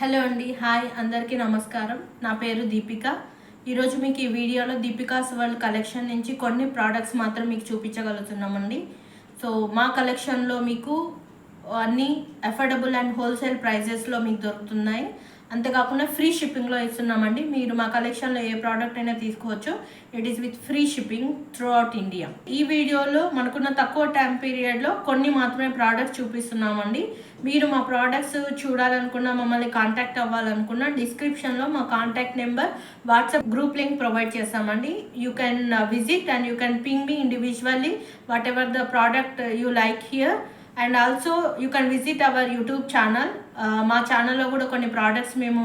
Hello అండి hi అందరికీ నమస్కారం. నా పేరు దీపిక. ఈరోజు మీకు ఈ వీడియోలో దీపికాస్ వరల్డ్ కలెక్షన్ నుంచి కొన్ని ప్రోడక్ట్స్ మాత్రం మీకు చూపించగలుగుతున్నామండి. సో మా కలెక్షన్లో మీకు అన్నీ అఫోర్డబుల్ అండ్ హోల్సేల్ ప్రైజెస్లో మీకు దొరుకుతున్నాయి. అంతేకాకుండా ఫ్రీ షిప్పింగ్లో ఇస్తున్నామండి. మీరు మా కలెక్షన్లో ఏ ప్రోడక్ట్ అయినా తీసుకోవచ్చు. It is with free shipping throughout India ఈ వీడియోలో మనకున్న తక్కువ టైం పీరియడ్లో కొన్ని మాత్రమే ప్రోడక్ట్స్ చూపిస్తున్నామండి. మీరు మా ప్రోడక్ట్స్ చూడాలనుకున్నా మమ్మల్ని కాంటాక్ట్ అవ్వాలనుకున్నా డిస్క్రిప్షన్లో మా contact number WhatsApp group link provide చేస్తామండి. You can visit and you can ping me individually whatever the product you like here and also you can visit our YouTube channel మా ఛానల్లో కూడా కొన్ని products మేము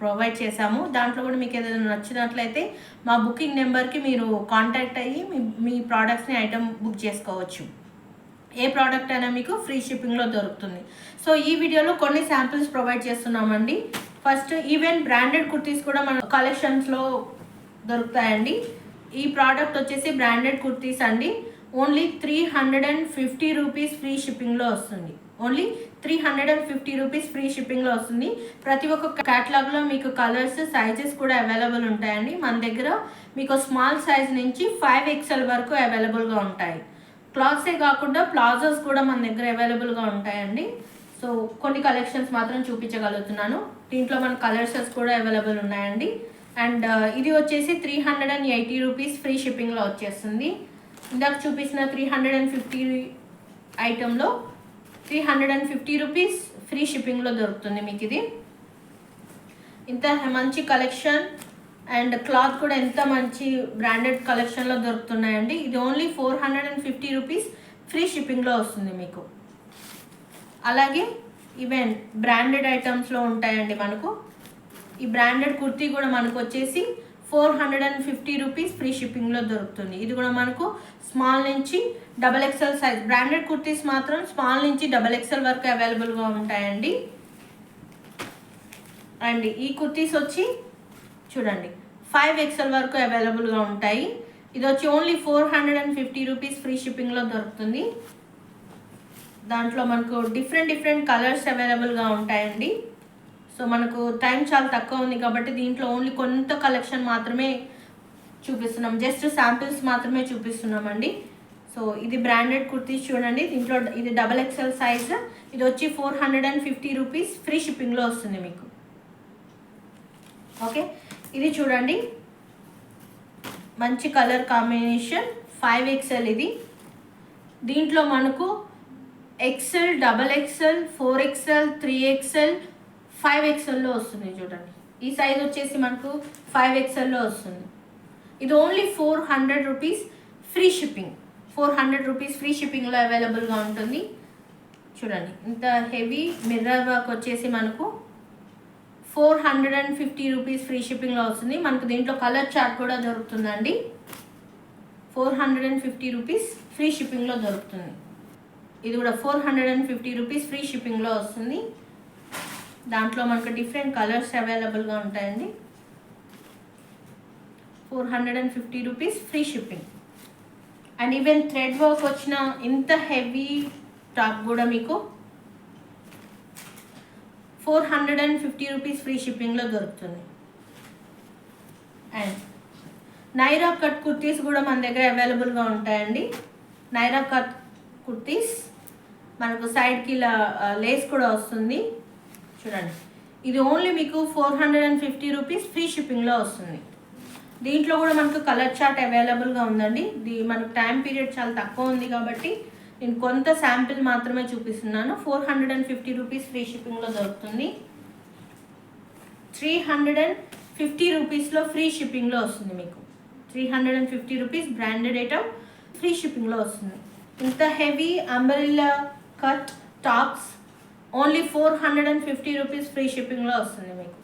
provide చేశాము. దాంట్లో కూడా మీకు ఏదైనా నచ్చినట్లయితే మా బుకింగ్ నెంబర్కి మీరు కాంటాక్ట్ అయ్యి మీ మీ ప్రోడక్ట్స్ని ఐటమ్ బుక్ చేసుకోవచ్చు. ఏ ప్రోడక్ట్ అయినా మీకు ఫ్రీ షిప్పింగ్లో దొరుకుతుంది. సో ఈ వీడియోలో కొన్ని శాంపిల్స్ ప్రొవైడ్ చేస్తున్నామండి. ఫస్ట్ ఈవెన్ బ్రాండెడ్ కుర్తీస్ కూడా మన కలెక్షన్స్లో దొరుకుతాయండి. ఈ ప్రోడక్ట్ వచ్చేసి బ్రాండెడ్ కుర్తీస్ అండి. Only three hundred and fifty rupees free షిప్పింగ్లో వస్తుంది. Only three hundred and fifty rupees free షిప్పింగ్లో వస్తుంది. ప్రతి ఒక్క క్యాటలాగ్లో మీకు కలర్స్ సైజెస్ కూడా అవైలబుల్ ఉంటాయండి. మన దగ్గర మీకు స్మాల్ సైజ్ నుంచి ఫైవ్ ఎక్స్ఎల్ వరకు అవైలబుల్గా ఉంటాయి. క్లాత్సే కాకుండా ప్లాజోస్ కూడా మన దగ్గర అవైలబుల్గా ఉంటాయండి. సో కొన్ని కలెక్షన్స్ మాత్రం చూపించగలుగుతున్నాను. దీంట్లో మన కలర్సెస్ కూడా అవైలబుల్ ఉన్నాయండి. అండ్ ఇది వచ్చేసి three hundred and eighty rupees free షిప్పింగ్లో వచ్చేస్తుంది. ఇందాక చూపించిన three hundred and fifty ఐటెంలో three hundred and fifty rupees free షిప్పింగ్లో దొరుకుతుంది మీకు ఇది. ఇంత మంచి కలెక్షన్ అండ్ క్లాత్ కూడా ఎంత మంచి బ్రాండెడ్ కలెక్షన్లో దొరుకుతున్నాయండి. ఇది only four hundred and fifty rupees free షిప్పింగ్లో వస్తుంది మీకు. అలాగే ఈవెన్ బ్రాండెడ్ ఐటమ్స్లో ఉంటాయండి మనకు. ఈ బ్రాండెడ్ కుర్తీ కూడా మనకు వచ్చేసి four hundred and fifty rupees free షిప్పింగ్లో దొరుకుతుంది. ఇది కూడా మనకు స్మాల్ నుంచి double XL size branded kurtis మాత్రం స్మాల్ నుంచి డబల్ ఎక్స్ఎల్ వరకు అవైలబుల్గా ఉంటాయండి. అండ్ ఈ కుర్తీస్ వచ్చి చూడండి ఫైవ్ ఎక్సెల్ వరకు అవైలబుల్గా ఉంటాయి. ఇది వచ్చి only four hundred and fifty rupees free షిప్పింగ్లో దొరుకుతుంది. దాంట్లో మనకు డిఫరెంట్ డిఫరెంట్ కలర్స్ అవైలబుల్గా ఉంటాయండి. సో మనకు టైం చాలా తక్కువ ఉంది కాబట్టి దీంట్లో ఓన్లీ కొంత కలెక్షన్ మాత్రమే చూపిస్తున్నాం. జస్ట్ శాంపిల్స్ మాత్రమే చూపిస్తున్నామండి. సో ఇది బ్రాండెడ్ కుర్తీస్ చూడండి. దీంట్లో ఇది డబల్ ఎక్స్ఎల్ సైజ్. ఇది వచ్చి four hundred and fifty rupees free షిప్పింగ్లో వస్తుంది మీకు. ఓకే? ఇది చూడండి. మంచి కలర్ కాంబినేషన్. ఫైవ్ ఎక్స్ఎల్ ఇది. దీంట్లో మనకు XL double XL four XL three XL five ఎక్స్ఎల్లో వస్తుంది చూడండి. ఈ సైజ్ వచ్చేసి మనకు ఫైవ్ ఎక్స్ఎల్లో వస్తుంది. ఇది only four hundred rupees free shipping. Four hundred rupees free షిప్పింగ్లో అవైలబుల్గా ఉంటుంది. చూడండి ఇంత హెవీ మిర్రర్ వర్క్ వచ్చేసి మనకు four hundred and fifty rupees free షిప్పింగ్లో వస్తుంది. మనకు దీంట్లో కలర్ చార్ట్ కూడా దొరుకుతుందండి. Four hundred and fifty rupees free షిప్పింగ్లో దొరుకుతుంది. ఇది కూడా four hundred and fifty rupees free షిప్పింగ్లో వస్తుంది. దాంట్లో మనకు డిఫరెంట్ కలర్స్ అవైలబుల్గా ఉంటాయండి. Four hundred and fifty rupees free shipping and even thread work వచ్చిన ఇంత హెవీ టాప్ కూడా మీకు four hundred and fifty rupees free షిప్పింగ్లో దొరుకుతుంది. అండ్ నైరా కట్ కుర్తీస్ కూడా మన దగ్గర అవైలబుల్గా ఉంటాయండి. నైరా కట్ కుర్తీస్ మనకు సైడ్కి ఇలా లేస్ కూడా వస్తుంది. చూడండి. ఇది ఓన్లీ మీకు four hundred and fifty rupees free షిప్పింగ్లో వస్తుంది. దీంట్లో కూడా మనకు కలర్ చార్ట్ అవైలబుల్గా ఉందండి. దీ మనకు టైం పీరియడ్ చాలా తక్కువ ఉంది కాబట్టి నేను కొంత శాంపిల్ మాత్రమే చూపిస్తున్నాను. Four hundred and fifty rupees free షిప్పింగ్లో దొరుకుతుంది. త్రీ హండ్రెడ్ అండ్ ఫిఫ్టీ రూపీస్లో ఫ్రీ షిప్పింగ్లో వస్తుంది మీకు. Three hundred and fifty rupees branded item free షిప్పింగ్లో వస్తుంది. ఇంత heavy umbrella cut tops only four hundred and fifty rupees free షిప్పింగ్లో వస్తుంది మీకు.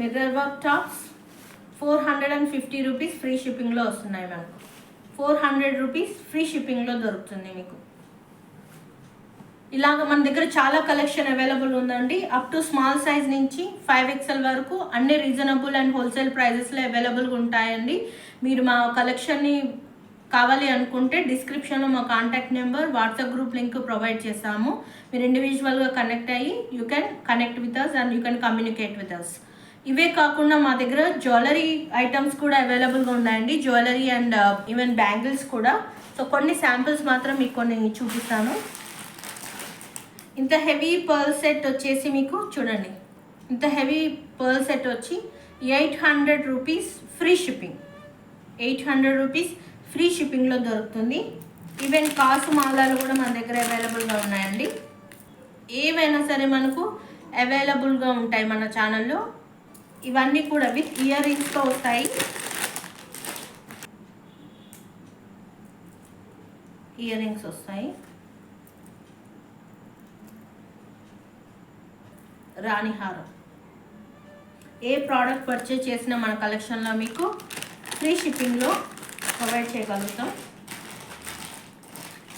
Mirror work tops four hundred and fifty rupees free షిప్పింగ్లో వస్తున్నాయి మనకు ఫోర్ హండ్రెడ్ రూపీస్ ఫ్రీ షిప్పింగ్లో దొరుకుతుంది మీకు. ఇలాగ మన దగ్గర చాలా కలెక్షన్ అవైలబుల్ ఉందండి. అప్ టు స్మాల్ సైజ్ నుంచి ఫైవ్ ఎక్స్ఎల్ వరకు అన్ని రీజనబుల్ అండ్ హోల్సేల్ ప్రైజెస్లో అవైలబుల్గా ఉంటాయండి. మీరు మా కలెక్షన్ని కావాలి అనుకుంటే డిస్క్రిప్షన్లో మా contact number WhatsApp group link provide చేసాము మీరు ఇండివిజువల్గా కనెక్ట్ అయ్యి you can connect with us and you can communicate with us ఇవే కాకుండా మా దగ్గర జ్యువెలరీ ఐటమ్స్ కూడా అవైలబుల్గా ఉన్నాయండి. జ్యువెలరీ అండ్ ఈవెన్ బ్యాంగిల్స్ కూడా. సో కొన్ని శాంపిల్స్ మాత్రం మీకు కొన్ని చూపిస్తాను. ఇంత హెవీ పర్ల్ సెట్ వచ్చేసి మీకు చూడండి. ఇంత హెవీ పర్ల్ సెట్ వచ్చి eight hundred rupees free shipping eight hundred rupees free షిప్పింగ్లో దొరుకుతుంది. ఈవెన్ కాసు మాలాలు కూడా మన దగ్గర అవైలబుల్గా ఉన్నాయండి. ఏవైనా సరే మనకు అవైలబుల్గా ఉంటాయి మన ఛానల్లో. ఇవన్నీ కూడా విత్ ఇయర్ రింగ్స్తో వస్తాయి. ఇయర్ రింగ్స్ వస్తాయి. రాణిహారం ఏ ప్రోడక్ట్ పర్చేజ్ చేసినా మన కలెక్షన్లో మీకు ఫ్రీ షిప్పింగ్లో ప్రొవైడ్ చేయగలుగుతాం.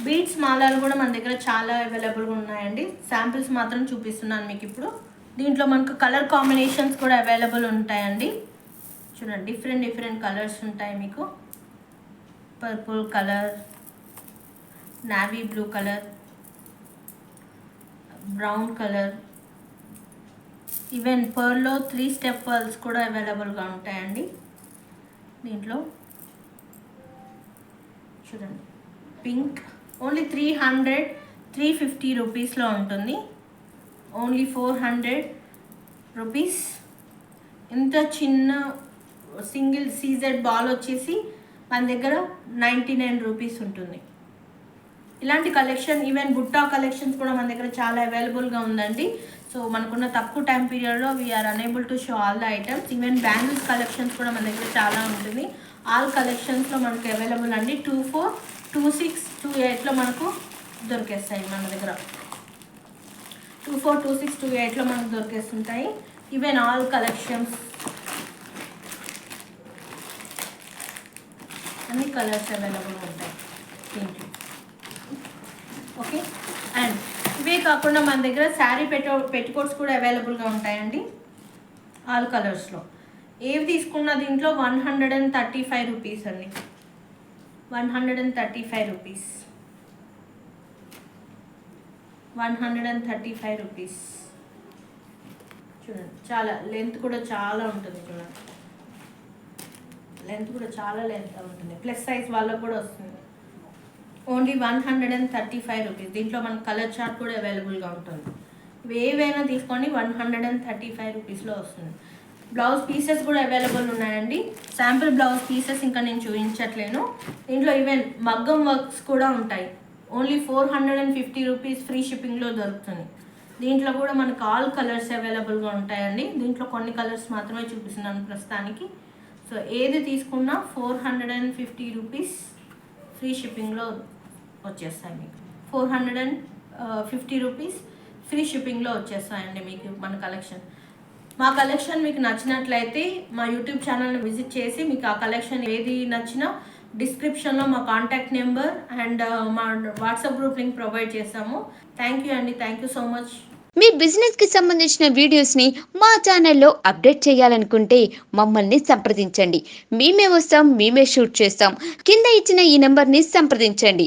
బీట్స్ మాలాలు కూడా మన దగ్గర చాలా అవైలబుల్గా ఉన్నాయండి. శాంపిల్స్ మాత్రం చూపిస్తున్నాను మీకు ఇప్పుడు. దీంట్లో మనకు కలర్ కాంబినేషన్స్ కూడా అవైలబుల్ ఉంటాయండి. చూడండి డిఫరెంట్ డిఫరెంట్ కలర్స్ ఉంటాయి మీకు. Purple colour navy blue colour brown colour even పర్లో three step pearls కూడా అవైలబుల్గా ఉంటాయండి. దీంట్లో చూడండి. Pink only three hundred three fifty రూపీస్లో ఉంటుంది. ఓన్లీ ఫోర్ హండ్రెడ్ రూపీస్ ఇంత చిన్న సింగిల్ సీజెడ్ బాల్ వచ్చేసి మన దగ్గర నైంటీ నైన్ రూపీస్ ఉంటుంది. ఇలాంటి కలెక్షన్ ఈవెన్ బుట్టా కలెక్షన్స్ కూడా మన దగ్గర చాలా అవైలబుల్గా ఉందండి. సో మనకున్న తక్కువ టైం పీరియడ్లో we're able to show all the items even bangles collections కూడా మన దగ్గర చాలా ఉంటుంది. ఆల్ కలెక్షన్స్లో మనకు అవైలబుల్ అండి. Two four two six two ఎయిట్లో మనకు దొరికేస్తాయి మన దగ్గర. Two four two six two ఎయిట్లో మనకు దొరికేస్తుంటాయి. ఈవెన్ ఆల్ కలెక్షన్స్ అన్ని కలర్స్ అవైలబుల్ ఉంటాయి. దీంట్లో ఓకే అండ్ ఇవే కాకుండా మన దగ్గర శారీ పెట్టో పెట్టుకోట్స్ కూడా అవైలబుల్గా ఉంటాయండి. ఆల్ కలర్స్లో ఏవి తీసుకున్న దీంట్లో one hundred and thirty five rupees అండి. One hundred and thirty five rupees. One hundred and thirty five rupees. చూడండి చాలా లెంత్ కూడా చాలా ఉంటుంది చూడండి. లెంత్ కూడా చాలా లెంత్ ఉంటుంది. ప్లస్ సైజ్ వాళ్ళకు కూడా వస్తుంది. Only one hundred and thirty five rupees. దీంట్లో మన కలర్ చార్ట్ కూడా అవైలబుల్గా ఉంటుంది. ఇవి ఏవైనా తీసుకోండి one hundred and thirty five రూపీస్లో వస్తుంది. బ్లౌజ్ పీసెస్ కూడా అవైలబుల్ ఉన్నాయండి. శాంపుల్ బ్లౌజ్ పీసెస్ ఇంకా నేను చూపించట్లేను. దీంట్లో ఈవెన్ మగ్గం వర్క్స్ కూడా ఉంటాయి. Only four hundred and fifty rupees free షిప్పింగ్లో దొరుకుతుంది. దీంట్లో కూడా మనకు ఆల్ కలర్స్ అవైలబుల్గా ఉంటాయండి. దీంట్లో కొన్ని కలర్స్ మాత్రమే చూపిస్తున్నాను ప్రస్తుతానికి. సో ఏది తీసుకున్నా four hundred and fifty rupees free షిప్పింగ్లో వచ్చేస్తాయి మీకు. Four hundred and fifty rupees free షిప్పింగ్లో వచ్చేస్తాయండి మీకు మన కలెక్షన్. మా కలెక్షన్ మీకు నచ్చినట్లయితే మా యూట్యూబ్ ఛానల్ని విజిట్ చేసి మీకు ఆ కలెక్షన్ ఏది నచ్చినా డిస్క్రిప్షన్లో మా కాంటాక్ట్ నెంబర్ అండ్ మా వాట్సాప్ గ్రూప్ లింక్ ప్రొవైడ్ చేస్తాము. థ్యాంక్ యూ అండి. థ్యాంక్ యూ సో మచ్ మీ బిజినెస్కి సంబంధించిన వీడియోస్ని మా ఛానల్లో అప్డేట్ చేయాలనుకుంటే మమ్మల్ని సంప్రదించండి. మేమే వస్తాం మేమే షూట్ చేస్తాం. కింద ఇచ్చిన ఈ నెంబర్ని సంప్రదించండి.